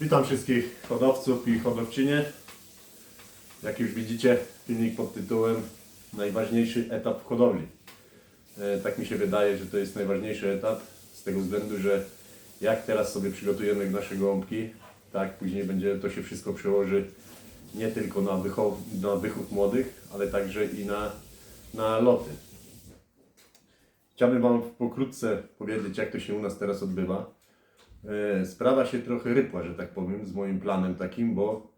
Witam wszystkich hodowców i hodowczynie. Jak już widzicie, filmik pod tytułem Najważniejszy etap w hodowli. E, Tak mi się wydaje, że to jest najważniejszy etap z tego względu, że jak teraz sobie przygotujemy nasze gołąbki, tak później będzie to się wszystko przełoży nie tylko na, wychow, na wychów młodych, ale także i na, na loty. Chciałbym Wam pokrótce powiedzieć, jak to się u nas teraz odbywa. E, Sprawa się trochę rypła, że tak powiem, z moim planem takim, bo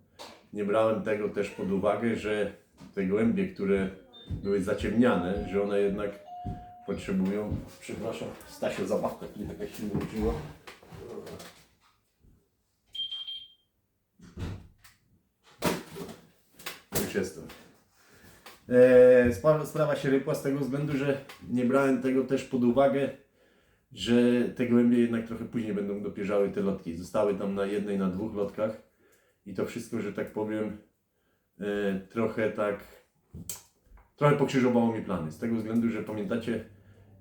nie brałem tego też pod uwagę, że te gołębie, które były zaciemniane, że one jednak potrzebują, przepraszam, Stasio zabawka, kiedy taka się wróciła. Już jestem. E, Sprawa, sprawa się rypła z tego względu, że nie brałem tego też pod uwagę, że te gołębie jednak trochę później będą dopierzały te lotki. Zostały tam na jednej, na dwóch lotkach i to wszystko, że tak powiem, e, trochę tak, trochę pokrzyżowało mi plany. Z tego względu, że pamiętacie,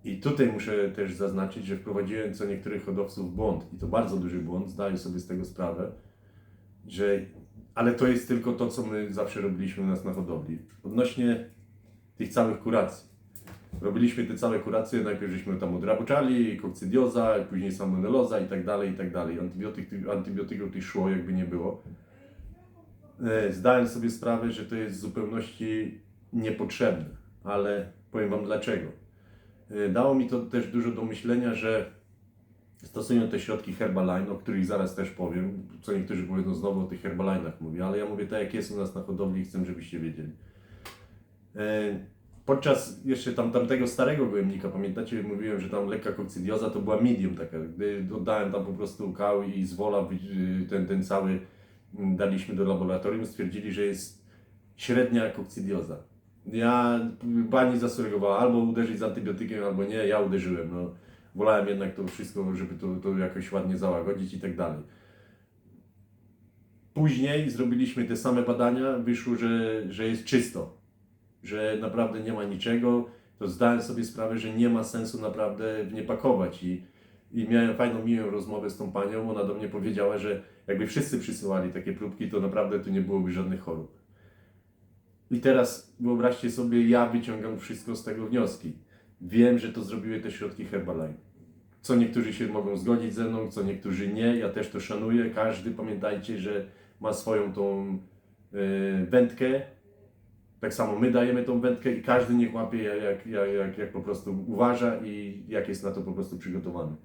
i tutaj muszę też zaznaczyć, że wprowadziłem co niektórych hodowców w błąd i to bardzo duży błąd, zdaję sobie z tego sprawę, że, ale to jest tylko to, co my zawsze robiliśmy u nas na hodowli. Odnośnie tych całych kuracji. Robiliśmy te całe kuracje, najpierw żeśmy tam odrabuczali, kokcydioza, później salmoneloza i tak dalej, i tak dalej. Antybiotyk, antybiotyków tych szło jakby nie było. E, Zdałem sobie sprawę, że to jest w zupełności niepotrzebne, ale powiem Wam dlaczego. E, Dało mi to też dużo do myślenia, że stosują te środki Herbaline, o których zaraz też powiem, co niektórzy powiedzą znowu o tych Herbaline'ach mówię, ale ja mówię tak jak jest u nas na hodowli i chcę, żebyście wiedzieli. Podczas jeszcze tam tamtego starego gołębnika, pamiętacie, mówiłem, że tam lekka kokcydioza to była medium taka. Gdy oddałem tam po prostu kał i z wola wy- ten, ten cały daliśmy do laboratorium, stwierdzili, że jest średnia kokcydioza. Ja, pani zasugerowała albo uderzyć z antybiotykiem, albo nie, ja uderzyłem. No, wolałem jednak to wszystko, żeby to, to jakoś ładnie załagodzić i tak dalej. Później zrobiliśmy te same badania, wyszło, że, że jest czysto że naprawdę nie ma niczego, to zdałem sobie sprawę, że nie ma sensu naprawdę w nie pakować i, i miałem fajną, miłą rozmowę z tą panią, ona do mnie powiedziała, że jakby wszyscy przysyłali takie próbki, to naprawdę tu nie byłoby żadnych chorób. I teraz wyobraźcie sobie, ja wyciągam wszystko z tego wnioski. Wiem, że to zrobiły te środki Herbaline. Co niektórzy się mogą zgodzić ze mną, co niektórzy nie, ja też to szanuję. Każdy, pamiętajcie, że ma swoją tą yy, wędkę, tak samo my dajemy tą wędkę i każdy niech łapie jak, jak, jak, jak po prostu uważa i jak jest na to po prostu przygotowany.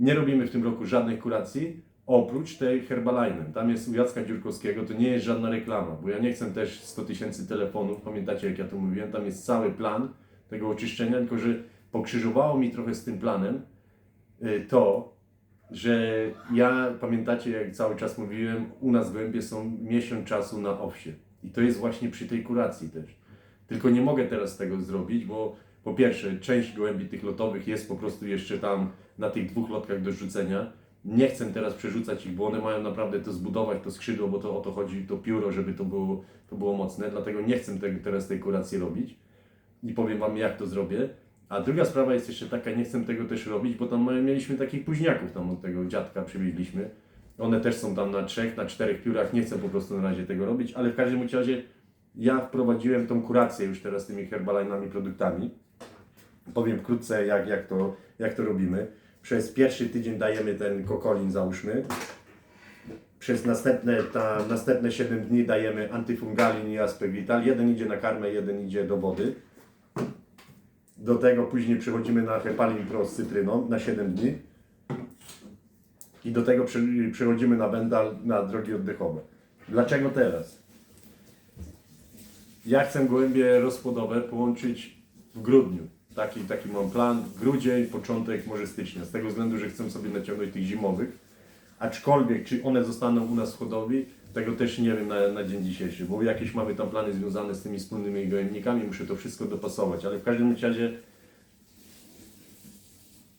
Nie robimy w tym roku żadnych kuracji, oprócz tej Herbaline'em. Tam jest u Jacka Dziurkowskiego, to nie jest żadna reklama, bo ja nie chcę też 100 tysięcy telefonów, pamiętacie jak ja to mówiłem, tam jest cały plan tego oczyszczenia, tylko że pokrzyżowało mi trochę z tym planem y, to, że ja, pamiętacie jak cały czas mówiłem, u nas głębie są miesiąc czasu na owsie. I to jest właśnie przy tej kuracji też. Tylko nie mogę teraz tego zrobić, bo po pierwsze, część gołębi tych lotowych jest po prostu jeszcze tam na tych dwóch lotkach do rzucenia. Nie chcę teraz przerzucać ich, bo one mają naprawdę to zbudować, to skrzydło, bo to o to chodzi, to pióro, żeby to było, to było mocne. Dlatego nie chcę tego, teraz tej kuracji robić i powiem Wam, jak to zrobię. A druga sprawa jest jeszcze taka, nie chcę tego też robić, bo tam mamy- mieliśmy takich późniaków, tam od tego dziadka przywieźliśmy. One też są tam na trzech, na czterech piórach, nie chcę po prostu na razie tego robić, ale w każdym razie ja wprowadziłem tą kurację już teraz tymi herbaline'ami produktami. Powiem wkrótce jak, jak, to, jak to robimy. Przez pierwszy tydzień dajemy ten kokolin załóżmy. Przez następne, ta, następne 7 dni dajemy antyfungalin i aspegvital. Jeden idzie na karmę, jeden idzie do wody. Do tego później przechodzimy na Hepalin Pro z cytryną na 7 dni. I do tego prze- przechodzimy na wendal na drogi oddechowe. Dlaczego teraz? Ja chcę gołębie rozpłodowe połączyć w grudniu. Taki, taki mam plan. Grudzień, początek, może stycznia. Z tego względu, że chcę sobie naciągnąć tych zimowych. Aczkolwiek, czy one zostaną u nas w hodowli, tego też nie wiem na, na dzień dzisiejszy, bo jakieś mamy tam plany związane z tymi wspólnymi gołębnikami, muszę to wszystko dopasować, ale w każdym razie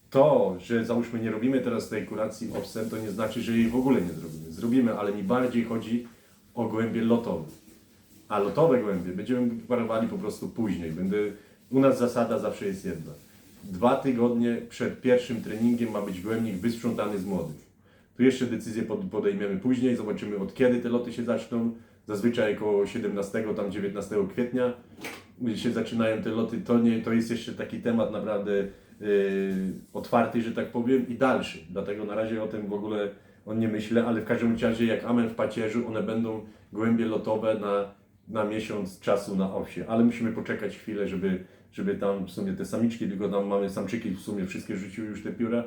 to, że załóżmy nie robimy teraz tej kuracji owsem, to nie znaczy, że jej w ogóle nie zrobimy. Zrobimy, ale mi bardziej chodzi o gołębie lotowe. A lotowe gołębie będziemy parowali po prostu później. Będę, u nas zasada zawsze jest jedna. Dwa tygodnie przed pierwszym treningiem ma być gołębnik wysprzątany z młodych. Tu jeszcze decyzję pod, podejmiemy później, zobaczymy od kiedy te loty się zaczną. Zazwyczaj około 17, tam 19 kwietnia się zaczynają te loty. To, nie, to jest jeszcze taki temat naprawdę otwarty, że tak powiem, i dalszy. Dlatego na razie o tym w ogóle on nie myślę, ale w każdym razie jak Amen w pacierzu, one będą głębie lotowe na, na miesiąc czasu na osie. Ale musimy poczekać chwilę, żeby, żeby tam w sumie te samiczki, tylko tam mamy samczyki, w sumie wszystkie rzuciły już te pióra.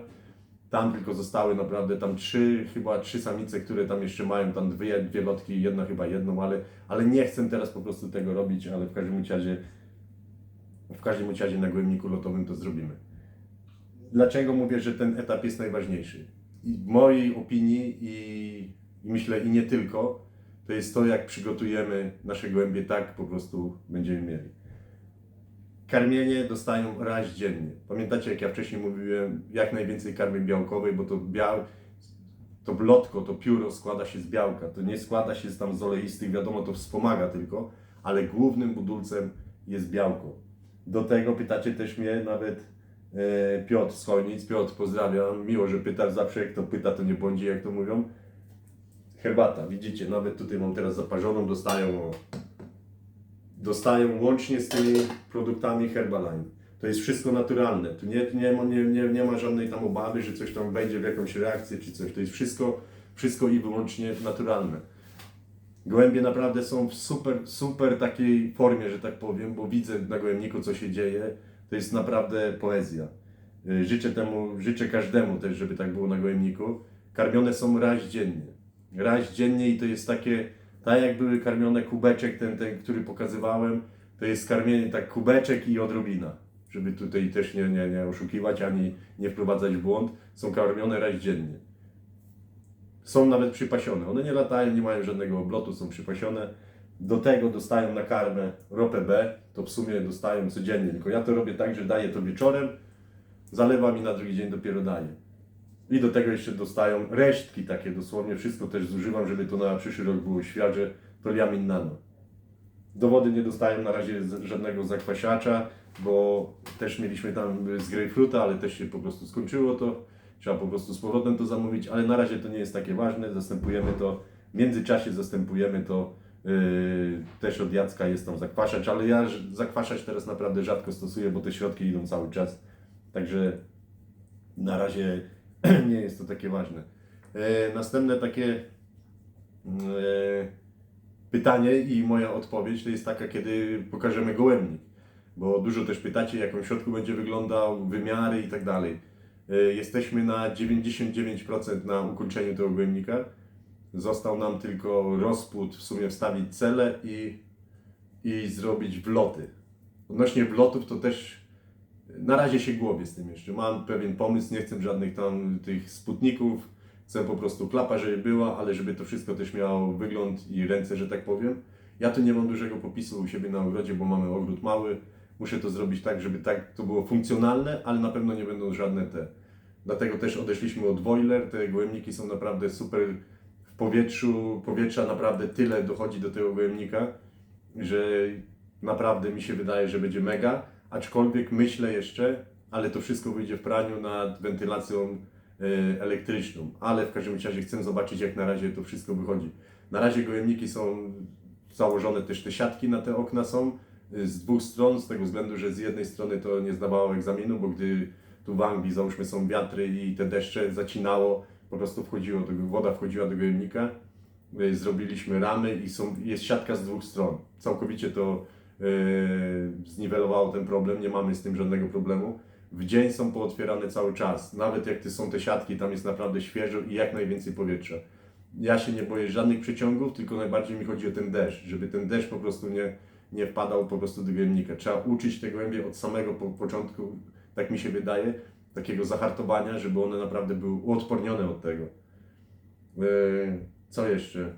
Tam tylko zostały naprawdę tam trzy, chyba trzy samice, które tam jeszcze mają, tam dwie, dwie lotki, jedna chyba jedną, ale, ale nie chcę teraz po prostu tego robić, ale w każdym razie w każdym razie na głębniku lotowym to zrobimy. Dlaczego mówię, że ten etap jest najważniejszy? I w mojej opinii i, i myślę i nie tylko, to jest to, jak przygotujemy nasze gołębie, tak po prostu będziemy mieli. Karmienie dostają raz dziennie. Pamiętacie, jak ja wcześniej mówiłem, jak najwięcej karmy białkowej, bo to biał, to blotko, to pióro składa się z białka. To nie składa się z tam z oleistych, wiadomo, to wspomaga tylko, ale głównym budulcem jest białko. Do tego pytacie też mnie nawet Piotr z. Piotr, pozdrawiam. Miło, że pytasz zawsze, jak to pyta, to nie błądzi, jak to mówią. Herbata, widzicie, nawet tutaj mam teraz zaparzoną, dostają dostają łącznie z tymi produktami Herbaline. To jest wszystko naturalne. Tu nie, nie, ma, nie, nie, nie ma żadnej tam obawy, że coś tam wejdzie w jakąś reakcję czy coś. To jest wszystko, wszystko i wyłącznie naturalne. Gołębie naprawdę są w super, super takiej formie, że tak powiem, bo widzę na gołębniku, co się dzieje. To jest naprawdę poezja. Y, Życzę temu, życzę każdemu też, żeby tak było na gołębniku. Karmione są raz dziennie. Raz dziennie i to jest takie, tak jak były karmione kubeczek, ten, ten który pokazywałem, to jest karmienie tak kubeczek i odrobina. Żeby tutaj też nie, nie, nie oszukiwać ani nie wprowadzać w błąd. Są karmione raz dziennie są nawet przypasione. One nie latają, nie mają żadnego oblotu, są przypasione. Do tego dostają na karmę ropę B, to w sumie dostają codziennie. Tylko ja to robię tak, że daję to wieczorem, zalewam i na drugi dzień dopiero daję. I do tego jeszcze dostają resztki takie dosłownie, wszystko też zużywam, żeby to na przyszły rok było świeże, to liamin nano. Do wody nie dostają na razie żadnego zakwasiacza, bo też mieliśmy tam z grejpfruta, ale też się po prostu skończyło to. Trzeba po prostu z powrotem to zamówić, ale na razie to nie jest takie ważne. Zastępujemy to, w międzyczasie zastępujemy to też od Jacka jest tam zakwaszacz, ale ja zakwaszacz teraz naprawdę rzadko stosuję, bo te środki idą cały czas. Także na razie nie jest to takie ważne. E, następne takie e, pytanie i moja odpowiedź to jest taka, kiedy pokażemy gołębnik. Bo dużo też pytacie, jak on w środku będzie wyglądał, wymiary i tak dalej. Jesteśmy na 99% na ukończeniu tego gołębnika. Został nam tylko rozpód, w sumie wstawić cele i, i zrobić wloty. Odnośnie wlotów to też na razie się głowię z tym jeszcze. Mam pewien pomysł, nie chcę żadnych tam tych sputników. Chcę po prostu klapa, żeby była, ale żeby to wszystko też miało wygląd i ręce, że tak powiem. Ja tu nie mam dużego popisu u siebie na ogrodzie, bo mamy ogród mały. Muszę to zrobić tak, żeby tak to było funkcjonalne, ale na pewno nie będą żadne te. Dlatego też odeszliśmy od boiler. Te gołębniki są naprawdę super powietrzu. Powietrza naprawdę tyle dochodzi do tego gołębnika, że naprawdę mi się wydaje, że będzie mega. Aczkolwiek myślę jeszcze, ale to wszystko wyjdzie w praniu nad wentylacją e, elektryczną. Ale w każdym razie chcę zobaczyć, jak na razie to wszystko wychodzi. Na razie gołębniki są założone też te siatki na te okna są y, z dwóch stron, z tego względu, że z jednej strony to nie zdawało egzaminu, bo gdy tu w Anglii załóżmy są wiatry i te deszcze zacinało, po prostu wchodziło, do, woda wchodziła do gołębnika. Y, Zrobiliśmy ramy i są, jest siatka z dwóch stron. Całkowicie to yy, zniwelowało ten problem, nie mamy z tym żadnego problemu. W dzień są pootwierane cały czas. Nawet jak są te siatki, tam jest naprawdę świeżo i jak najwięcej powietrza. Ja się nie boję żadnych przeciągów, tylko najbardziej mi chodzi o ten deszcz, żeby ten deszcz po prostu nie, nie wpadał po prostu do gołębnika. Trzeba uczyć te gołębie od samego po, początku, tak mi się wydaje, takiego zahartowania, żeby one naprawdę były uodpornione od tego. Yy, co jeszcze?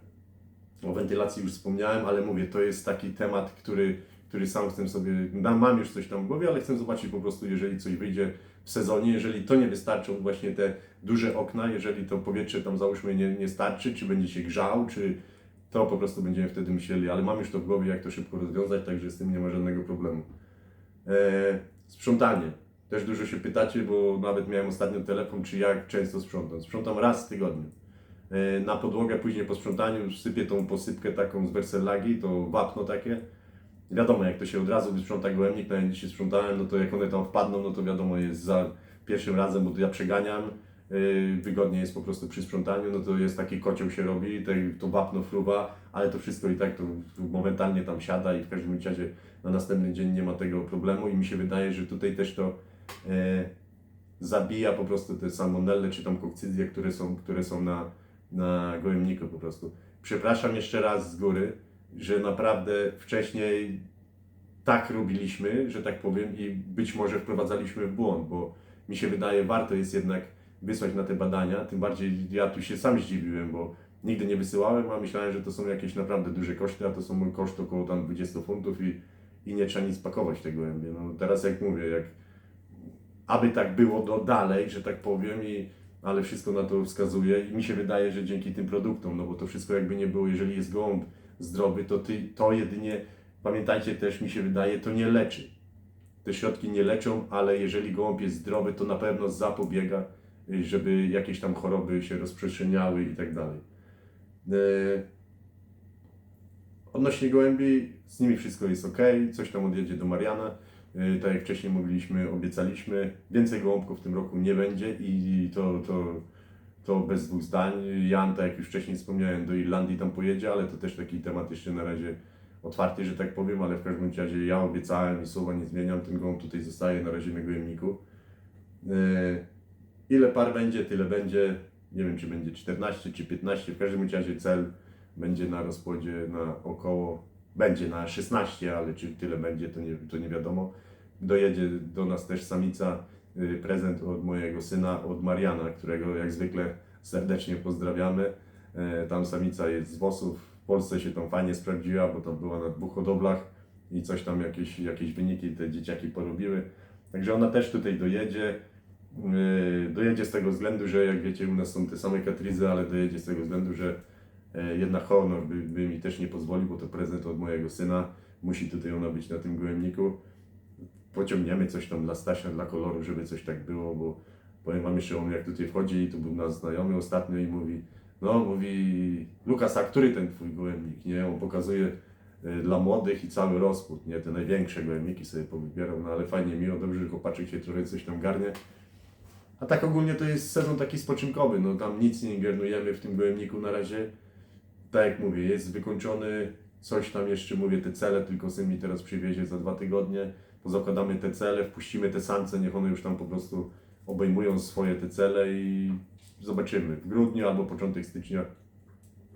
O wentylacji już wspomniałem, ale mówię, to jest taki temat, który, który sam chcę sobie, mam już coś tam w głowie, ale chcę zobaczyć po prostu, jeżeli coś wyjdzie w sezonie, jeżeli to nie wystarczą właśnie te duże okna, jeżeli to powietrze tam załóżmy nie, nie starczy, czy będzie się grzał, czy to po prostu będziemy wtedy myśleli, ale mam już to w głowie, jak to szybko rozwiązać, także z tym nie ma żadnego problemu. E, sprzątanie. Też dużo się pytacie, bo nawet miałem ostatnio telefon, czy jak często sprzątam. Sprzątam raz w tygodniu. E, Na podłogę później po sprzątaniu sypię tą posypkę taką z wersellagi, to wapno takie. Wiadomo, jak to się od razu wysprząta gołębnik, ja dzisiaj sprzątałem, no to jak one tam wpadną, no to wiadomo jest za pierwszym razem, bo to ja przeganiam. Yy, wygodnie jest po prostu przy sprzątaniu, no to jest taki kocioł się robi, to wapno fruwa, ale to wszystko i tak to momentalnie tam siada i w każdym razie na następny dzień nie ma tego problemu i mi się wydaje, że tutaj też to e, zabija po prostu te salmonelle czy tam kokcyzje, które są, które są na, na gołębniku po prostu. Przepraszam jeszcze raz z góry, że naprawdę wcześniej tak robiliśmy, że tak powiem, i być może wprowadzaliśmy w błąd, bo mi się wydaje, warto jest jednak wysłać na te badania. Tym bardziej ja tu się sam zdziwiłem, bo nigdy nie wysyłałem, a myślałem, że to są jakieś naprawdę duże koszty, a to są mój koszt około tam 20 funtów i, i nie trzeba nic pakować tego gołębie. No teraz jak mówię, jak aby tak było do dalej, że tak powiem, i, ale wszystko na to wskazuje i mi się wydaje, że dzięki tym produktom, no bo to wszystko jakby nie było, jeżeli jest gołąb zdrowy, to ty, to jedynie, pamiętajcie też, mi się wydaje, to nie leczy. Te środki nie leczą, ale jeżeli gołąb jest zdrowy, to na pewno zapobiega, y, żeby jakieś tam choroby się rozprzestrzeniały i tak dalej. E, Odnośnie gołębi, z nimi wszystko jest ok, coś tam odjedzie do Mariana. Yy, Tak jak wcześniej mówiliśmy, obiecaliśmy, więcej gołąbków w tym roku nie będzie i to, to, to bez dwóch zdań. Jan, tak jak już wcześniej wspomniałem, do Irlandii tam pojedzie, ale to też taki temat jeszcze na razie otwarty, że tak powiem, ale w każdym razie ja obiecałem i słowa nie zmieniam, ten gołąb tutaj zostaje na razie na gołębniku. Yy, Ile par będzie, tyle będzie. Nie wiem, czy będzie 14 czy 15. W każdym razie cel będzie na rozpłodzie na około, będzie na 16, ale czy tyle będzie, to nie, to nie wiadomo. Dojedzie do nas też samica, y, prezent od mojego syna, od Mariana, którego jak zwykle serdecznie pozdrawiamy. E, Tam samica jest z włosów, w Polsce się tam fajnie sprawdziła, bo tam była na dwóch hodowlach i coś tam, jakieś, jakieś wyniki te dzieciaki porobiły. Także ona też tutaj dojedzie. Yy, dojedzie z tego względu, że jak wiecie, u nas są te same katrizy, ale dojedzie z tego względu, że e, jednak honor by, by mi też nie pozwolił, bo to prezent od mojego syna. Musi tutaj ona być na tym gołębniku. Pociągniemy coś tam dla Stasia, dla koloru, żeby coś tak było, bo powiem wam jeszcze, on jak tutaj wchodzi, to był nasz znajomy ostatnio i mówi, no mówi, Lukas, a który ten twój gołębnik, nie? On pokazuje e, dla młodych i cały rozpód, nie? Te największe gołębniki sobie powybierał, no ale fajnie, miło, dobrze, że chłopaczek się trochę coś tam garnie. A tak ogólnie to jest sezon taki spoczynkowy, no tam nic nie ingerujemy w tym gołębniku na razie. Tak jak mówię, jest wykończony, coś tam jeszcze mówię, te cele, tylko syn mi teraz przywiezie za dwa tygodnie. Pozakładamy te cele, wpuścimy te samce, niech one już tam po prostu obejmują swoje te cele i zobaczymy. W grudniu albo początek stycznia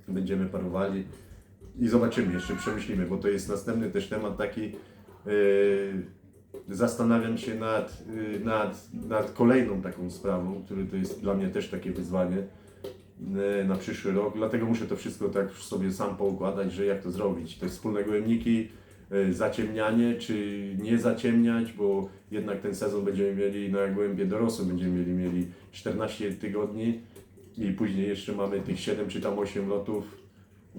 będziemy parowali i zobaczymy, jeszcze przemyślimy, bo to jest następny też temat taki. Yy, zastanawiam się nad, yy, nad, nad kolejną taką sprawą, który to jest dla mnie też takie wyzwanie na przyszły rok. Dlatego muszę to wszystko tak sobie sam poukładać, że jak to zrobić. Te wspólne gołębniki, yy, zaciemnianie, czy nie zaciemniać, bo jednak ten sezon będziemy mieli na głębie dorosłym, będziemy mieli, mieli 14 tygodni i później jeszcze mamy tych 7 czy tam 8 lotów.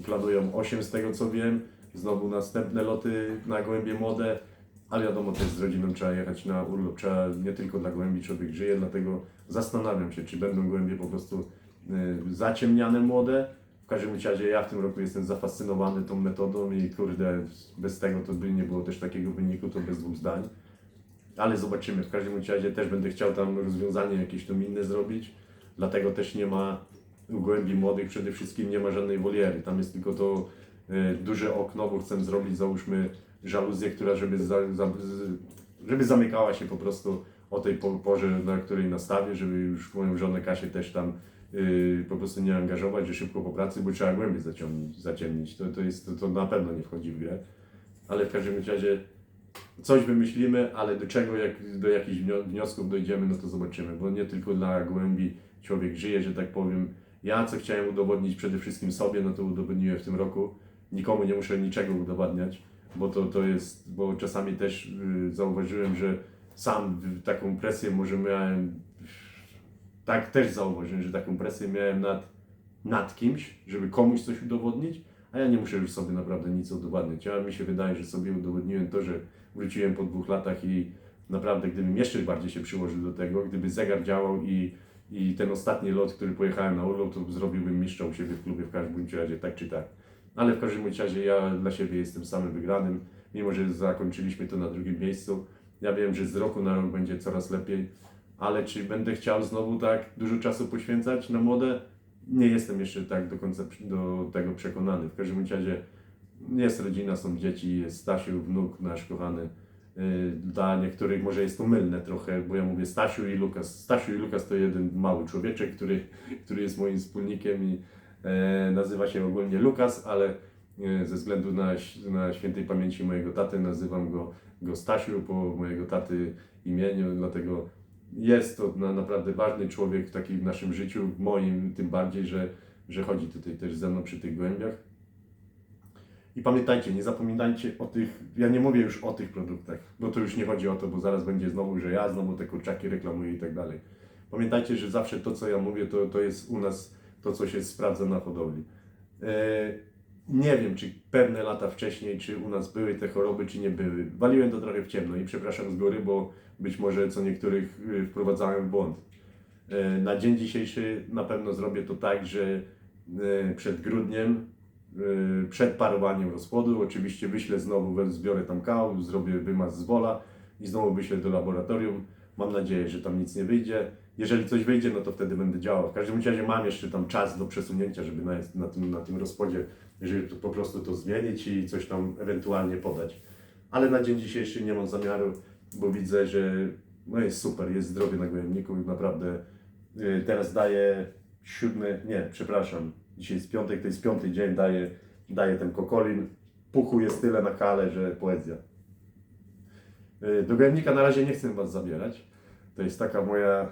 Planują 8 z tego co wiem. Znowu następne loty na gołębie młode. Ale wiadomo, też z rodziną trzeba jechać na urlop, trzeba nie tylko dla gołębi człowiek żyje, dlatego zastanawiam się, czy będą gołębie po prostu y, zaciemniane młode. W każdym razie ja w tym roku jestem zafascynowany tą metodą i kurde, bez tego to by nie było też takiego wyniku, to bez dwóch zdań. Ale zobaczymy, w każdym razie też będę chciał tam rozwiązanie jakieś tam inne zrobić, dlatego też nie ma u gołębi młodych przede wszystkim nie ma żadnej woliery, tam jest tylko to y, duże okno, bo chcę zrobić załóżmy żaluzję, która żeby, za, za, żeby zamykała się po prostu o tej po- porze, na której nastawię, żeby już moją żonę Kasię też tam y, po prostu nie angażować, że szybko po pracy, bo trzeba głębiej zaciemnić. zaciemnić. To, to, jest, to, to na pewno nie wchodzi w grę. Ale w każdym razie coś wymyślimy, ale do czego, jak do jakichś wnio- wniosków dojdziemy, no to zobaczymy, bo nie tylko dla głębi człowiek żyje, że tak powiem. Ja co chciałem udowodnić przede wszystkim sobie, no to udowodniłem w tym roku. Nikomu nie muszę niczego udowadniać, bo to, to jest, bo czasami też y, zauważyłem, że sam taką presję może miałem, tak też zauważyłem, że taką presję miałem nad, nad kimś, żeby komuś coś udowodnić, a ja nie muszę już sobie naprawdę nic udowadniać. A mi się wydaje, że sobie udowodniłem to, że wróciłem po dwóch latach i naprawdę, gdybym jeszcze bardziej się przyłożył do tego, gdyby zegar działał i, i ten ostatni lot, który pojechałem na urlop, to zrobiłbym mistrza u siebie w klubie w każdym razie, tak czy tak. Ale w każdym razie ja dla siebie jestem samym wygranym, mimo że zakończyliśmy to na drugim miejscu. Ja wiem, że z roku na rok będzie coraz lepiej, ale czy będę chciał znowu tak dużo czasu poświęcać na młode? Nie jestem jeszcze tak do końca do tego przekonany. W każdym razie jest rodzina, są dzieci, jest Stasiu, wnuk nasz kochany. Yy, Dla niektórych może jest to mylne trochę, bo ja mówię Stasiu i Lukas. Stasiu i Lukas to jeden mały człowieczek, który, który jest moim wspólnikiem i e, nazywa się ogólnie Lukas, ale e, ze względu na, na świętej pamięci mojego taty nazywam go, go Stasiu po mojego taty imieniu, dlatego jest to na, naprawdę ważny człowiek w naszym życiu, w moim tym bardziej, że, że chodzi tutaj też ze mną przy tych głębiach. I pamiętajcie, nie zapominajcie o tych, ja nie mówię już o tych produktach, bo to już nie chodzi o to, bo zaraz będzie znowu, że ja znowu te kurczaki reklamuję i tak dalej. Pamiętajcie, że zawsze to, co ja mówię, to, to jest u nas to, co się sprawdza na hodowli. E, nie wiem, czy pewne lata wcześniej, czy u nas były te choroby, czy nie były. Waliłem to trochę w ciemno i przepraszam z góry, bo być może co niektórych y, wprowadzałem w błąd. E, Na dzień dzisiejszy na pewno zrobię to tak, że e, przed grudniem, e, przed parowaniem rozpłodu, oczywiście wyślę znowu, zbiorę tam kał, zrobię wymaz z wola i znowu wyślę do laboratorium. Mam nadzieję, że tam nic nie wyjdzie. Jeżeli coś wyjdzie, no to wtedy będę działał. W każdym razie mam jeszcze tam czas do przesunięcia, żeby na, na, tym, na tym rozpodzie, żeby po prostu to zmienić i coś tam ewentualnie podać. Ale na dzień dzisiejszy nie mam zamiaru, bo widzę, że no jest super, jest zdrowy na gojemniku i naprawdę y, teraz daje siódmy, nie, przepraszam, dzisiaj jest piątek, to jest piąty dzień, daje, daje ten kokolin. Puchu jest tyle na kale, że poezja. Y, Do gojemnika na razie nie chcę Was zabierać. To jest taka moja,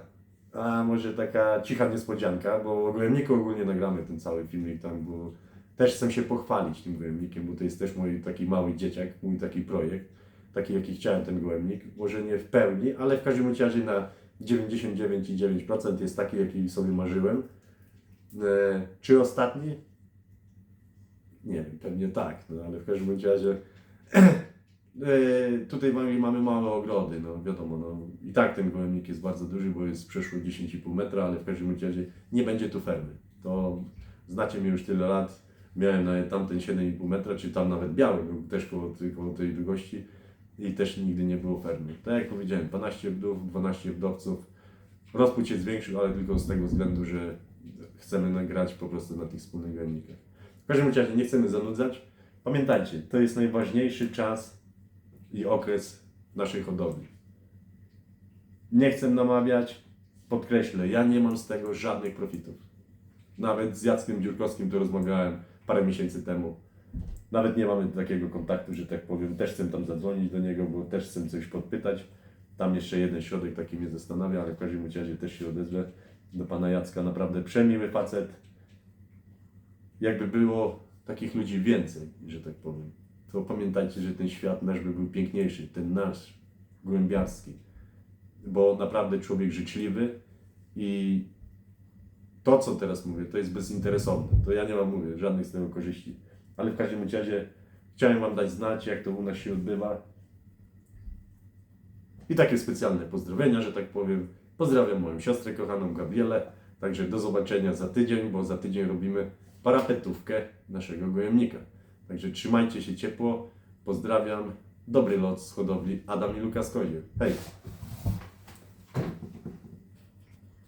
a może taka cicha niespodzianka, bo o gojemniku ogólnie nagramy ten cały filmik tam, bo też chcę się pochwalić tym gojemnikiem, bo to jest też mój taki mały dzieciak, mój taki projekt, taki jaki chciałem ten gojemnik. Może nie w pełni, ale w każdym razie na 99,9% jest taki, jaki sobie marzyłem. E, czy ostatni? Nie wiem, pewnie tak, no ale w każdym razie e, tutaj mamy, mamy małe ogrody, no wiadomo, no i tak ten gołębnik jest bardzo duży, bo jest przeszło 10,5 metra, ale w każdym razie nie będzie tu fermy. To znacie mnie już tyle lat, miałem na tamten 7,5 metra, czy tam nawet biały był też koło, koło tej długości i też nigdy nie było fermy. Tak jak powiedziałem, 12 wdów, 12 wdowców, rozpód się zwiększył, ale tylko z tego względu, że chcemy nagrać po prostu na tych wspólnych gołębnikach. W każdym razie nie chcemy zanudzać. Pamiętajcie, to jest najważniejszy czas i okres naszej hodowli. Nie chcę namawiać, podkreślę, ja nie mam z tego żadnych profitów. Nawet z Jackiem Dziurkowskim to rozmawiałem parę miesięcy temu. Nawet nie mamy takiego kontaktu, że tak powiem. Też chcę tam zadzwonić do niego, bo też chcę coś podpytać. Tam jeszcze jeden środek taki mnie zastanawia, ale w każdym razie też się odezwę do pana Jacka. Naprawdę przemiły facet. Jakby było takich ludzi więcej, że tak powiem, to pamiętajcie, że ten świat nasz by był piękniejszy, ten nasz głębiarski. Bo naprawdę człowiek życzliwy i to, co teraz mówię, to jest bezinteresowne. To ja nie mam, mówię, żadnych z tego korzyści. Ale w każdym razie chciałem Wam dać znać, jak to u nas się odbywa. I takie specjalne pozdrowienia, że tak powiem. Pozdrawiam moją siostrę kochaną Gabrielę. Także do zobaczenia za tydzień, bo za tydzień robimy parapetówkę naszego gojemnika. Także trzymajcie się ciepło. Pozdrawiam. Dobry lot z hodowli. Adam i Lukas Kozie. Hej!